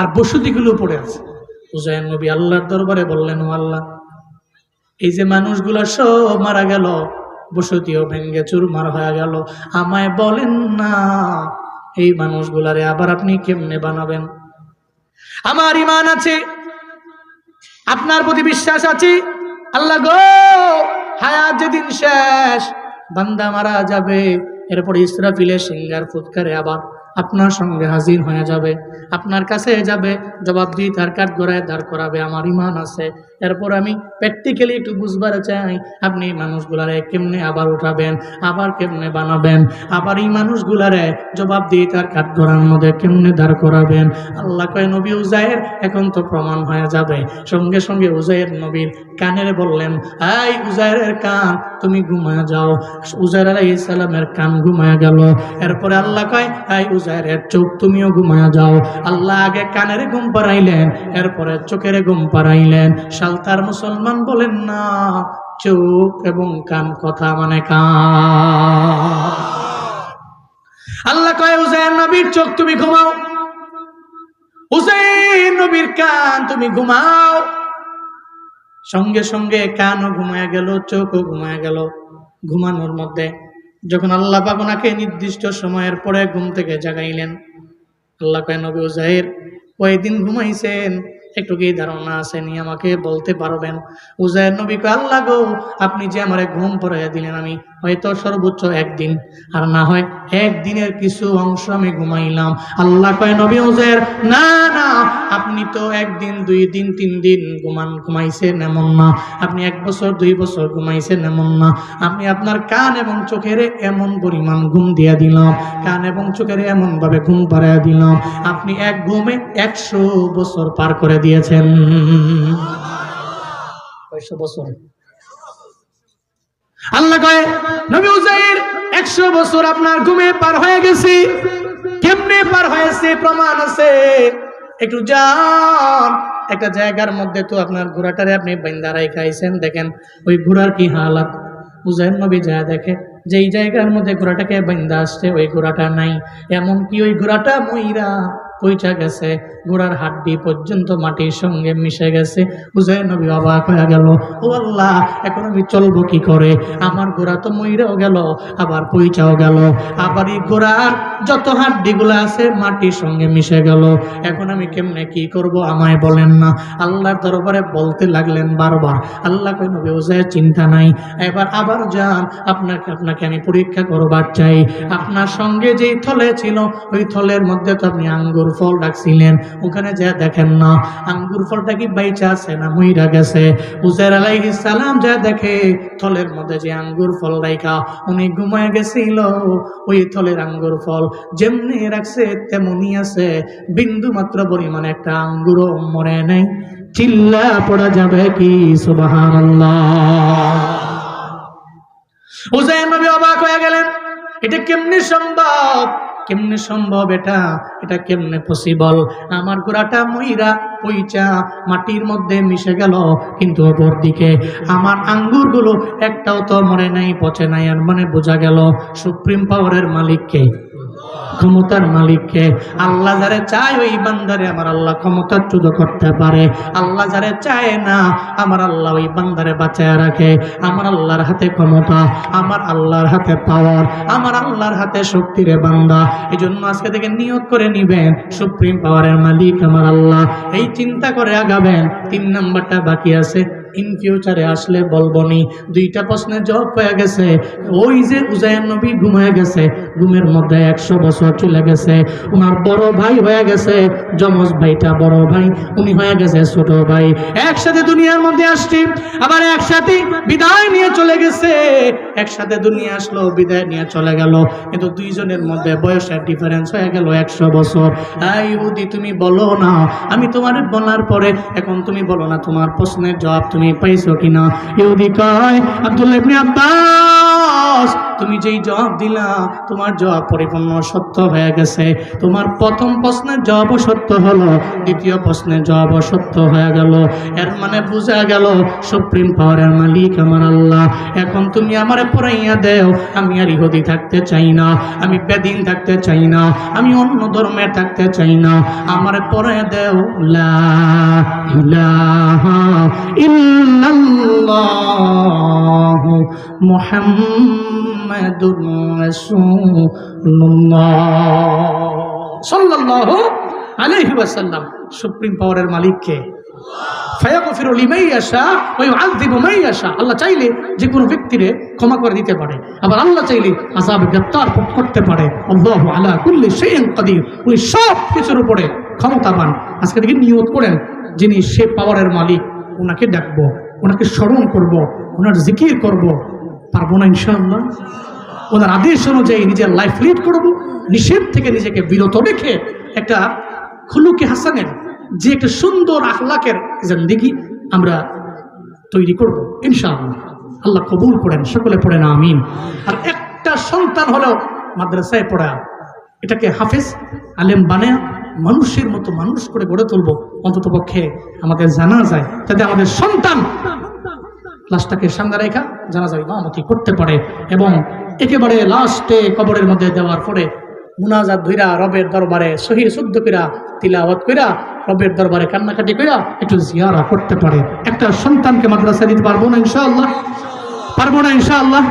আর বসতিগুলো পড়ে আছে। হুসাইন নবী আল্লাহর দরবারে বললেন, ও আল্লাহ, এই যে মানুষগুলা সব মারা গেল, বসতিও ভেঙ্গে চুরমার হয়ে গেল। আমায় বলেন না, এই মানুষগুলারে আবার আপনি কেমনে বানাবেন? আমার ইমান আছে, আপনার প্রতি বিশ্বাস আছে। আল্লাহ গো, হায়াত যেদিন শেষ, বান্দা মারা যাবে। এরপর ইসরাফিলে সিঙ্গার ফুৎকারে আবার আপনার সঙ্গে হাজির হয়ে যাবে। আপনার কাছে যাবে, জবাব দিয়ে তার কাঠ গড়ায় দাঁড় করাবে। আমার ইমান আছে। এরপর আমি প্র্যাকটিক্যালি একটু বুঝবার চাই, আপনি মানুষগুলারে কেমনে আবার উঠাবেন, আবার কেমনে বানাবেন, আবার এই মানুষগুলারে জবাব দিয়ে তার কাঠ গড়ার মধ্যে কেমনে দাঁড় করাবেন? আল্লাহ কয়, নবী উজায়ের এখন তো প্রমাণ হয়ে যাবে। সঙ্গে সঙ্গে উজায়ের নবীর কানের বললেন, আই উজায়ের কান, তুমি ঘুমায় যাও। উজায়ের আলাই ইসলামের কান ঘুমায় গেল। এরপরে আল্লাহ কয় এই চোখ তুমিও ঘুমায় যাও। আল্লাহ আগে কানের ঘুম এরপরে চোখের ঘুম সালতার মুসলমান বলেন, না, চোখ এবং কান কথা মানে কান। আল্লাহ কয় উজায়ের নবীর চোখ তুমি ঘুমাও। হুসেন নবীর কান তুমি ঘুমাও। সঙ্গে সঙ্গে কানও ঘুমায় গেল, চোখও ঘুমায় গেল। ঘুমানোর মধ্যে যখন আল্লাহ পাক ওনাকে নির্দিষ্ট সময়ের পরে ঘুম থেকে জাগাইলেন, আল্লাহ কয়, নবী উজাইর কয়দিন ঘুমাইছেন? একটু কি ধারণা আছে নি আমাকে বলতে পারবেন। উজাইর নবী কয় আল্লাহ গো, আপনি যে আমারে ঘুম পড়াইয়া দিলেন আমি হয়তো সর্বোচ্চ একদিন, আর না হয় একদিনের কিছু অংশ আমি ঘুমাইলাম। আল্লাহ কয়, নবী উজাইর না না, আপনি তো একদিন, দুই দিন, তিন দিন ঘুমান, ঘুমাইছেন এমন না। আপনি এক বছর, দুই বছর ঘুমাইছেন এমন না। আমি আপনার কান এবং চোখের এমন পরিমাণ ঘুম দিয়া দিলাম। কান এবং চোখের এমন ভাবে ঘুম পাড়াইয়া দিলাম। আপনি এক ঘুমে একশো বছর পার করে দিয়েছেন। কয়শো বছর? আল্লাহ কয় নবী উজাইর একশো বছর আপনার ঘুমে পার হয়ে গেছে। কেমনে পার হয়েছে প্রমাণ আছে? একটু যান একটা জায়গার মধ্যে তো আপনার ঘোড়াটারে আপনি বাইন্দারাই খাইছেন। দেখেন ওই ঘোড়ার কি হালাত? উজাইর নবী যা দেখে যেই জায়গার মধ্যে ঘোড়াটাকে বাইন্দা আসছে ওই ঘোড়াটা নাই। এমন কি ওই ঘোড়াটা ময়রা পইচা গেছে ঘোড়ার হাড্ডি পর্যন্ত মাটির সঙ্গে মিশে গেছে। উজয় নবী অবাক হয়ে গেল, ও আল্লাহ, এখন আমি চলবো কি করে? আমার ঘোড়া তো ময়রাও গেল, আবার পইচাও গেল। আবার এই ঘোড়ার যত হাড্ডিগুলো আছে মাটির সঙ্গে মিশে গেল। এখন আমি কেমনে কি করব আমায় বলেন না। আল্লাহর দরবারে বলতে লাগলেন বারবার। আল্লাহ নবী উজয় চিন্তা নাই। এবার আবার যান। আপনাকে আপনাকে আমি পরীক্ষা করবার চাই। আপনার সঙ্গে যেই থলে ছিল, ওই থলের মধ্যে তো আপনি আঙ্গুর ফল রাখছিলেন ওখানে যা দেখেন না। আঙ্গুর ফলটা কি বাইচা আছে না মইরা গেছে? উজার আলাইহিস সালাম যা দেখে, থলের মধ্যে যে আঙ্গুর ফল রাইখা, উনি ঘুমায় গেছিল। ওই থলের আঙ্গুর ফল যেমনি রাখছে, তেমনি আছে। বিন্দু মাত্র পরিমাণে একটা আঙ্গুরও মরে নেই। চিল্লা পড়া যাবে কি? সুবহানাল্লাহ। হুসাইন অবাক হয়ে গেলেন। এটা কেমনি সম্ভব? কেমনে সম্ভব এটা? এটা কেমনে পসিবল আমার গোড়াটা মহিরা পইচা মাটির মধ্যে মিশে গেল কিন্তু অপর দিকে আমার আঙ্গুরগুলো একটাও তো মরে নাই, পচে নাই আর মানে বোঝা গেল সুপ্রিম পাওয়ারের মালিককে। ক্ষমতার মালিককে। আল্লাহ যারে চায় ওই বান্দারে আমার আল্লাহ ক্ষমতা চুদ করতে পারে। আল্লাহ যারে চায় না, আমার আল্লাহ ওই বান্দারে বাঁচায় রাখে। আমার আল্লাহর হাতে ক্ষমতা, আমার আল্লাহর হাতে পাওয়ার আমার আল্লাহর হাতে শক্তির বান্দা। এই জন্য আজকে থেকে নিয়োগ করে নিবেন। সুপ্রিম পাওয়ারের মালিক আমার আল্লাহ। এই চিন্তা করে আগাবেন। তিন নাম্বারটা বাকি আছে। ইন ফিউচারে আসলে বলবনি দুইটা প্রশ্নের জবাব হয়ে গেছে। ওই যে উজায়ন নবী ঘুমায় গেছে, ঘুমের মধ্যে একশো বছর চলে গেছে। ওনার বড় ভাই হয়ে গেছে, যমজ ভাইটা বড় ভাই, উনি হয়ে গেছে ছোট ভাই। একসাথে দুনিয়ার মধ্যে আসছি, আবার একসাথে বিদায় নিয়ে চলে গেছে। একসাথে দুনিয়া আসলো, বিদায় নিয়ে চলে গেল। কিন্তু দুইজনের মধ্যে বয়সের ডিফারেন্স হয়ে গেল একশো বছর। এই ইহুদি, তুমি বলো না। আমি তোমার বলার পরে, এখন তুমি বলো না, তোমার প্রশ্নের জবাব তুমি পাইছো কিনা ইহুদি কয় আব্দুল্লাহ ইবনে আব্বাস তুমি যেই জবাব দিলা, তোমার জবাব পরিপূর্ণ সত্য হয়ে গেছে। তোমার প্রথম প্রশ্নের জবাবও সত্য হলো, দ্বিতীয় প্রশ্নের জবাবও সত্য হয়ে গেল। এর মানে বোঝা গেল, সুপ্রিম পাওয়ারের মালিক আমার আল্লাহ। এখন তুমি আমারে পড়াইয়া দেও, আমি আর ইহুদি থাকতে চাই না, আমি বেদিন থাকতে চাই না, আমি অন্য ধর্মে থাকতে চাই না। আমারে পড়াইয়া দেও, লা ইলাহা ইল্লাল্লাহ সুপ্রিম পাওয়ারের মালিককে। আল্লাহ চাইলে যে কোনো ব্যক্তিরে ক্ষমা করে দিতে পারে। আবার আল্লাহ চাইলে আযাব গ্রেফতার করতে পারে। আল্লাহু আলা কুল্লি কাদির। উনি সব কিছুর উপরে ক্ষমতাবান আজকে দেখি নিয়ত করেন, যিনি সে পাওয়ারের মালিক ওনাকে ডাকবো ওনাকে স্মরণ করব ওনার জিকির করব। পারব না ইনশাআল্লাহ। ওনার আদেশ অনুযায়ী নিজের লাইফ লিড করব, নিষেধ থেকে নিজেকে বিরত রেখে একটা খুলুকে হাসানের যে একটা সুন্দর আখলাকের জিন্দিগি আমরা তৈরি করব ইনশাআল্লাহ। আল্লাহ কবুল করেন, সকলে পড়েন, আমিন। আর একটা সন্তান হলেও মাদ্রাসায় পড়া, এটাকে হাফেজ, আলেম বানায় মানুষের মতো মানুষ করে গড়ে তুলবো অন্তত পক্ষে আমাদের জানা যায়। যাতে আমাদের সন্তান লাশটাকে সামনে রেখা জানা যায় ইমামতি করতে পারে এবং একেবারে লাস্টে কবরের মধ্যে দেওয়ার পরে মুনাজাত ধইরা, রবের দরবারে সহি শুদ্ধ কইরা, তিলাওয়াত কইরা, রবের দরবারে কান্নাকাটি কইরা একটু জিয়ারা করতে পারে। একটা সন্তানকে মাদ্রাসা দিতে পারব না ইনশাআল্লাহ? পারব না ইনশাআল্লাহ?